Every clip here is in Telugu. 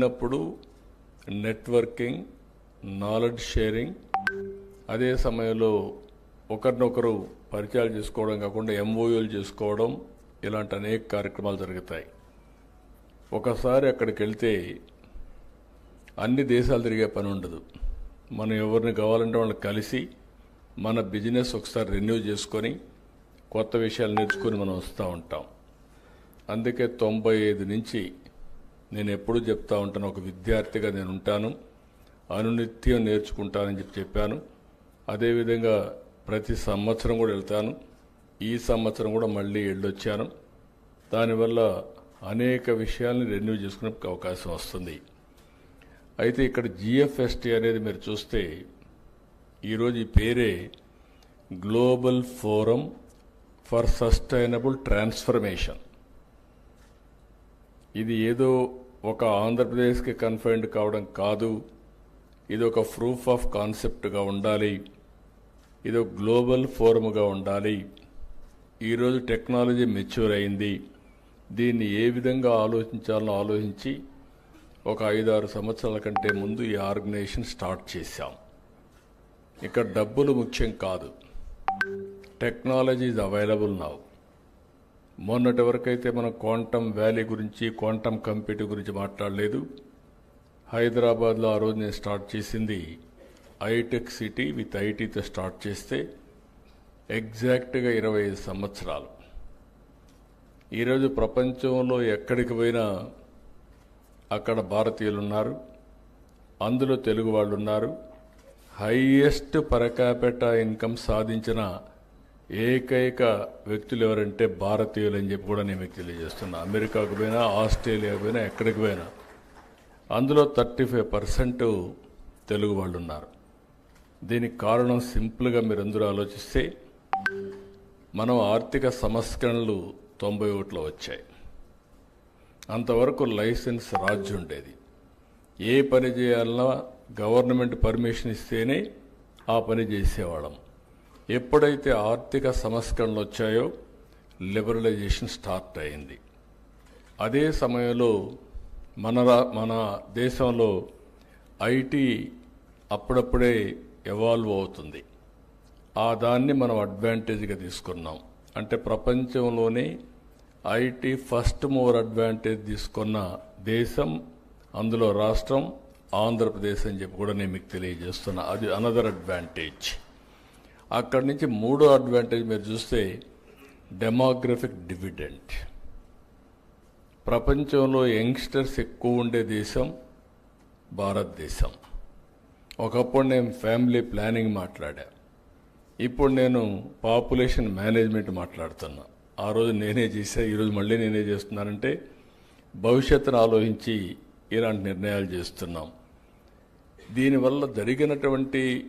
ఉన్నప్పుడు నెట్వర్కింగ్ నాలెడ్జ్ షేరింగ్ అదే సమయంలో ఒకరినొకరు పరిచయాలు చేసుకోవడం కాకుండా ఎంఓయూలు చేసుకోవడం ఇలాంటి అనేక కార్యక్రమాలు జరుగుతాయి. ఒకసారి అక్కడికి వెళ్తే అన్ని దేశాలు తిరిగే పని ఉండదు. మనం ఎవరిని కావాలంటే వాళ్ళని కలిసి మన బిజినెస్ ఒకసారి రెన్యూ చేసుకొని కొత్త విషయాలు నేర్చుకొని మనం వస్తూ ఉంటాం. అందుకే తొంభై ఐదు నుంచి నేను ఎప్పుడు చెప్తా ఉంటాను ఒక విద్యార్థిగా నేను ఉంటాను అనునిత్యం నేర్చుకుంటానని చెప్పి చెప్పాను. అదేవిధంగా ప్రతి సంవత్సరం కూడా వెళ్తాను. ఈ సంవత్సరం కూడా మళ్ళీ వెళ్ళొచ్చాను. దానివల్ల అనేక విషయాల్ని రెన్యూ చేసుకునే అవకాశం వస్తుంది. అయితే ఇక్కడ జిఎఫ్ఎస్టీ అనేది మీరు చూస్తే ఈరోజు ఈ పేరే global forum for sustainable transformation ఇది ఏదో ఒక ఆంధ్రప్రదేశ్కి కన్ఫైన్డ్ కావడం కాదు. ఇది ఒక ప్రూఫ్ ఆఫ్ కాన్సెప్ట్గా ఉండాలి. ఇది ఒక గ్లోబల్ ఫోరమ్గా ఉండాలి. ఈరోజు టెక్నాలజీ మెచ్యూర్ అయింది. దీన్ని ఏ విధంగా ఆలోచించాలో ఆలోచించి ఒక ఐదారు సంవత్సరాల కంటే ముందు ఈ ఆర్గనైజేషన్ స్టార్ట్ చేశాం. ఇక్కడ డబ్బులు ముఖ్యం కాదు. టెక్నాలజీ ఇస్ అవైలబుల్ నావు మొన్నటి వరకైతే మనం క్వాంటమ్ వ్యాలీ గురించి క్వాంటమ్ కంప్యూటర్ గురించి మాట్లాడలేదు. హైదరాబాద్లో ఆ రోజు నేను స్టార్ట్ చేసింది ఐటెక్ సిటీ విత్ ఐటీతో స్టార్ట్ చేస్తే ఎగ్జాక్ట్గా ఇరవై ఐదు సంవత్సరాలు. ఈరోజు ప్రపంచంలో ఎక్కడికి పోయినా అక్కడ భారతీయులు ఉన్నారు అందులో తెలుగు వాళ్ళు ఉన్నారు హైయెస్ట్ పరకాపెట ఇన్కమ్ సాధించిన ఏకైక వ్యక్తులు ఎవరంటే భారతీయులు అని చెప్పి కూడా నేను మీకు తెలియజేస్తున్నా. అమెరికాకు పోయినా ఆస్ట్రేలియాకు పోయినా ఎక్కడికి పోయినా. అందులో థర్టీ ఫైవ్ పర్సెంట్ తెలుగు వాళ్ళు ఉన్నారు దీనికి కారణం సింపుల్గా మీరు అందరూ ఆలోచిస్తే మనం ఆర్థిక సంస్కరణలు తొంభై ఒకటిలో వచ్చాయి. అంతవరకు లైసెన్స్ రాజ్యం ఉండేది. ఏ పని చేయాలన్నా గవర్నమెంట్ పర్మిషన్ ఇస్తేనే ఆ పని చేసేవాళ్ళం. ఎప్పుడైతే ఆర్థిక సంస్కరణలు వచ్చాయో లిబరలైజేషన్ స్టార్ట్ అయింది. అదే సమయంలో మన రా- మన దేశంలో ఐటీ అప్పుడప్పుడే ఎవాల్వ్ అవుతుంది. ఆ దాన్ని మనం అడ్వాంటేజ్గా తీసుకున్నాం. అంటే ప్రపంచంలోనే ఐటీ ఫస్ట్ మోర్ అడ్వాంటేజ్ తీసుకున్న దేశం అందులో రాష్ట్రం ఆంధ్రప్రదేశ్ అని చెప్పి కూడా నేను మీకు తెలియజేస్తున్నా. అది అనదర్ అడ్వాంటేజ్ అక్కడి నుంచి మూడో అడ్వాంటేజ్ మీరు చూస్తే డెమోగ్రఫిక్ డివిడెంట్ ప్రపంచంలో యంగ్స్టర్స్ ఎక్కువ ఉండే దేశం భారతదేశం. ఒకప్పుడు నేను ఫ్యామిలీ ప్లానింగ్ మాట్లాడా. ఇప్పుడు నేను పాపులేషన్ మేనేజ్మెంట్ మాట్లాడుతున్నా. ఆ రోజు నేనే చేసా ఈరోజు మళ్ళీ నేనే చేస్తున్నానంటే భవిష్యత్తును ఆలోచించి ఇలాంటి నిర్ణయాలు చేస్తున్నాం. దీనివల్ల జరిగినటువంటి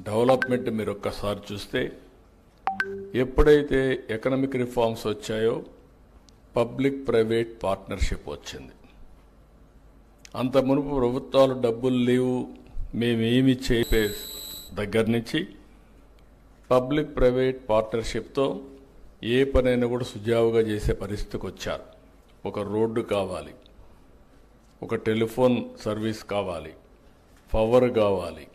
డెవలప్మెంట్ మీరు ఒక్కసారి చూస్తే ఎప్పుడైతే ఎకనామిక్ రిఫార్మ్స్ వచ్చాయో పబ్లిక్ ప్రైవేట్ పార్ట్నర్షిప్ వచ్చింది. అంత మునుపు ప్రభుత్వాలు డబ్బులు లేవు మేమేమి చేపే దగ్గర నుంచి పబ్లిక్ ప్రైవేట్ పార్ట్నర్షిప్తో ఏ పనైనా కూడా సుజావుగా చేసే పరిస్థితికి వచ్చారు. ఒక రోడ్డు కావాలి ఒక టెలిఫోన్ సర్వీస్ కావాలి పవర్ కావాలి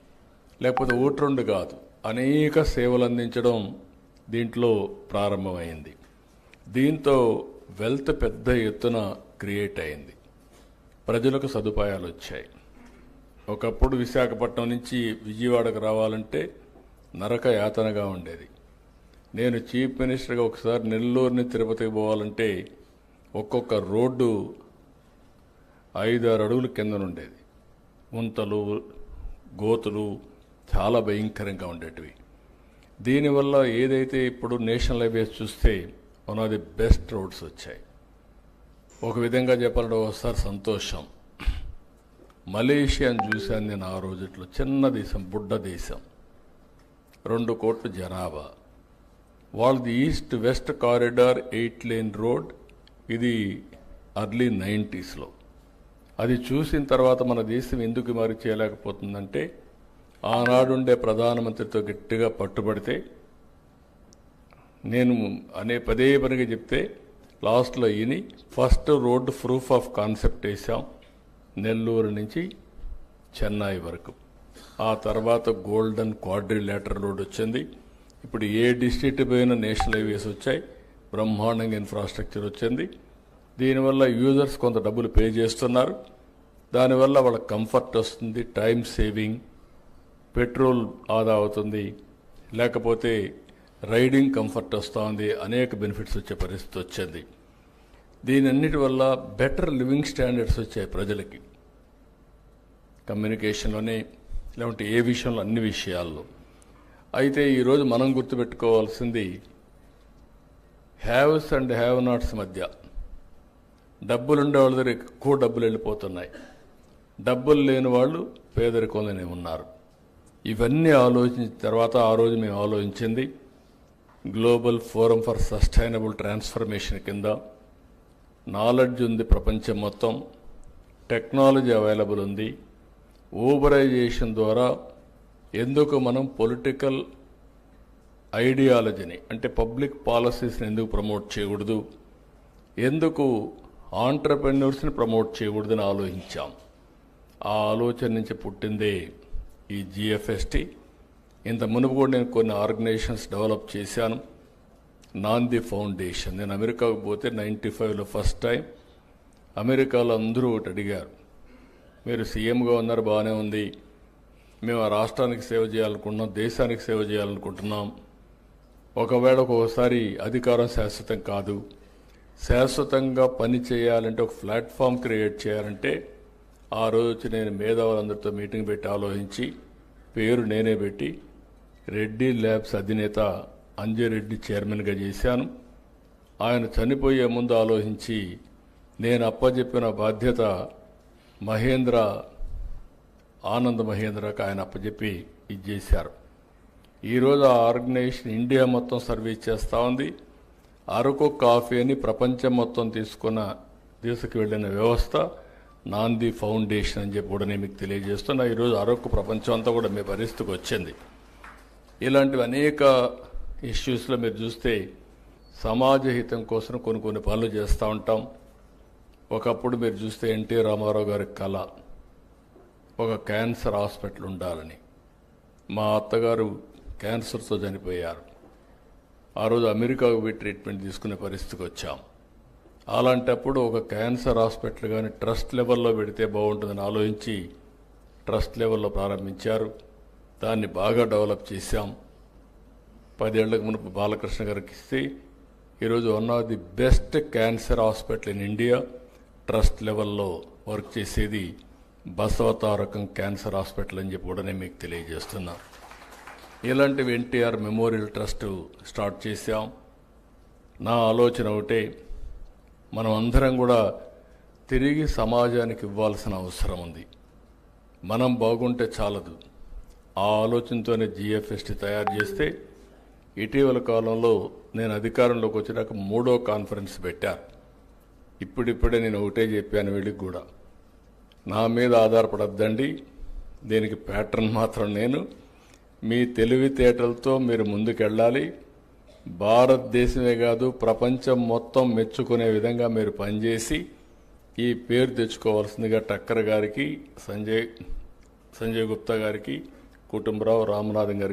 లేకపోతే ఓటు రెండు కాదు. అనేక సేవలు అందించడం దీంట్లో ప్రారంభమైంది. దీంతో వెల్త్ పెద్ద ఎత్తున క్రియేట్ అయింది. ప్రజలకు సదుపాయాలు వచ్చాయి. ఒకప్పుడు విశాఖపట్నం నుంచి విజయవాడకు రావాలంటే నరక యాతనగా ఉండేది. నేను చీఫ్ మినిస్టర్గా ఒకసారి నెల్లూరుని తిరుపతికి పోవాలంటే ఒక్కొక్క రోడ్డు ఐదారు అడుగుల కిందనుండేది. ముంతలు గోతులు చాలా భయంకరంగా ఉండేటివి. దీనివల్ల ఏదైతే ఇప్పుడు నేషనల్ హైవేస్ చూస్తే one of the best roads వచ్చాయి. ఒక విధంగా చెప్పాలంటే ఒకసారి సంతోషం. మలేషియాని చూశాను నేను ఆ రోజుట్లో. చిన్న దేశం బుడ్డ దేశం. రెండు కోట్ల జనాభా. వాళ్ళది east west corridor eight lane road. ఇది అర్లీ నైంటీస్లో. అది చూసిన తర్వాత మన దేశం ఎందుకు మరి చేయలేకపోతుందంటే ఆనాడుండే ప్రధానమంత్రితో గట్టిగా పట్టుబడితే నేను అనే పదే పనిగా చెప్తే లాస్ట్లో ఇని first road proof of concept వేసాం నెల్లూరు నుంచి చెన్నై వరకు. ఆ తర్వాత గోల్డెన్ క్వాడ్రిలేటర్ రోడ్ వచ్చింది. ఇప్పుడు ఏ డిస్ట్రిక్ట్ పోయిన నేషనల్ హైవేస్ వచ్చాయి బ్రహ్మాండంగా ఇన్ఫ్రాస్ట్రక్చర్ వచ్చింది. దీనివల్ల యూజర్స్ కొంత డబ్బులు పే చేస్తున్నారు. దానివల్ల వాళ్ళ కంఫర్ట్ వస్తుంది టైం సేవింగ్ పెట్రోల్ ఆదా అవుతుంది. లేకపోతే రైడింగ్ కంఫర్ట్ వస్తుంది అనేక బెనిఫిట్స్ వచ్చే పరిస్థితి వచ్చింది. దీనన్నిటి వల్ల బెటర్ లివింగ్ స్టాండర్డ్స్ వచ్చాయి ప్రజలకి. కమ్యూనికేషన్లోనే లేకుంటే ఏ విషయంలో అన్ని విషయాల్లో. అయితే ఈరోజు మనం గుర్తుపెట్టుకోవాల్సింది హ్యావ్స్ అండ్ హ్యావ్ నాట్స్ మధ్య. డబ్బులు ఉండే వాళ్ళ దగ్గర ఎక్కువ డబ్బులు వెళ్ళిపోతున్నాయి. డబ్బులు లేని వాళ్ళు పేదరికంలోనే ఉన్నారు. ఇవన్నీ ఆలోచించిన తర్వాత ఆ రోజు మేము ఆలోచించింది global forum for sustainable transformation కింద నాలెడ్జ్ ఉంది ప్రపంచం మొత్తం టెక్నాలజీ అవైలబుల్ ఉంది ఊబరైజేషన్ ద్వారా ఎందుకు మనం పొలిటికల్ ఐడియాలజీని అంటే పబ్లిక్ పాలసీస్ని ఎందుకు ప్రమోట్ చేయకూడదు ఎందుకు ఆంటర్ప్రెన్యూర్స్ని ప్రమోట్ చేయకూడదని ఆలోచించాం. ఆ ఆలోచన నుంచి పుట్టిందే ఈ జిఎఫ్ఎస్టి ఇంత మునుపు కూడా నేను కొన్ని ఆర్గనైజేషన్స్ డెవలప్ చేశాను. నాంది ఫౌండేషన్. నేను అమెరికాకు పోతే నైంటీ ఫైవ్లో ఫస్ట్ టైం అమెరికాలో అందరూ ఒకటి అడిగారు. మీరు సీఎంగా ఉన్నారు బాగానే ఉంది. మేము ఆ రాష్ట్రానికి సేవ చేయాలనుకుంటున్నాం దేశానికి సేవ చేయాలనుకుంటున్నాం. ఒకవేళ ఒక్కొక్కసారి అధికారం శాశ్వతం కాదు. శాశ్వతంగా పని చేయాలంటే ఒక ప్లాట్ఫామ్ క్రియేట్ చేయాలంటే ఆ రోజు నేను మేధావులందరితో మీటింగ్ పెట్టి ఆలోచించి పేరు నేనే పెట్టి రెడ్డి ల్యాబ్స్ అధినేత అంజయరెడ్డి చైర్మన్గా చేశాను. ఆయన చనిపోయే ముందు ఆలోచించి నేను అప్పచెప్పిన బాధ్యత మహేంద్ర ఆనంద్ మహేంద్రకు ఆయన అప్పచెప్పి ఇది చేశారు ఈరోజు ఆ ఆర్గనైజేషన్ ఇండియా మొత్తం సర్వీస్ చేస్తూ ఉంది. అరకు కాఫీ అని ప్రపంచం మొత్తం తీసుకున్న తీసుకువెళ్ళిన వ్యవస్థ. నాంది ఫౌండేషన్ అని చెప్పి కూడా నేను మీకు తెలియజేస్తున్నా. ఈరోజు అరకు ప్రపంచం అంతా కూడా మీ పరిస్థితికి వచ్చింది. ఇలాంటివి అనేక ఇష్యూస్లో మీరు చూస్తే సమాజ హితం కోసం కొన్ని కొన్ని పనులు చేస్తూ ఉంటాం. ఒకప్పుడు మీరు చూస్తే ఎన్టీ రామారావు గారి కళ ఒక క్యాన్సర్ హాస్పిటల్ ఉండాలని. మా అత్తగారు క్యాన్సర్తో చనిపోయారు. ఆ రోజు అమెరికాకు పోయి ట్రీట్మెంట్ తీసుకునే పరిస్థితికి వచ్చాం. అలాంటప్పుడు ఒక క్యాన్సర్ హాస్పిటల్ కానీ ట్రస్ట్ లెవెల్లో పెడితే బాగుంటుందని ఆలోచించి ట్రస్ట్ లెవెల్లో ప్రారంభించారు. దాన్ని బాగా డెవలప్ చేశాం. పదేళ్ళకు మునుపు బాలకృష్ణ గారికి ఇస్తే ఈరోజు one of the best cancer hospital in India. Trust లెవెల్లో వర్క్ చేసేది బసవతారకం క్యాన్సర్ హాస్పిటల్ అని చెప్పి కూడా నేను మీకు తెలియజేస్తున్నాను ఇలాంటివి ఎన్టీఆర్ మెమోరియల్ ట్రస్ట్ స్టార్ట్ చేశాం. నా ఆలోచన ఒకటే మనం అందరం కూడా తిరిగి సమాజానికి ఇవ్వాల్సిన అవసరం ఉంది. మనం బాగుంటే చాలదు. ఆ ఆలోచనతోనే జిఎఫ్ఎస్టీ తయారు చేస్తే ఇటీవల కాలంలో నేను అధికారంలోకి వచ్చినాక మూడో కాన్ఫరెన్స్ పెట్టాను ఇప్పుడిప్పుడే నేను ఒకటే చెప్పాను వీళ్ళకి కూడా. నా మీద ఆధారపడద్దండి. దీనికి ప్యాటర్న్ మాత్రం నేను. మీ తెలివితేటలతో మీరు ముందుకెళ్ళాలి. భారతదేశమే కాదు ప్రపంచం మొత్తం మెచ్చుకునే విధంగా మీరు పనిచేసి ఈ పేరు తెచ్చుకోవాల్సిందిగా టక్కర్ గారికి సంజయ్ సంజయ్ గుప్తా గారికి కుటుంబరావు రామనాథన్ గారికి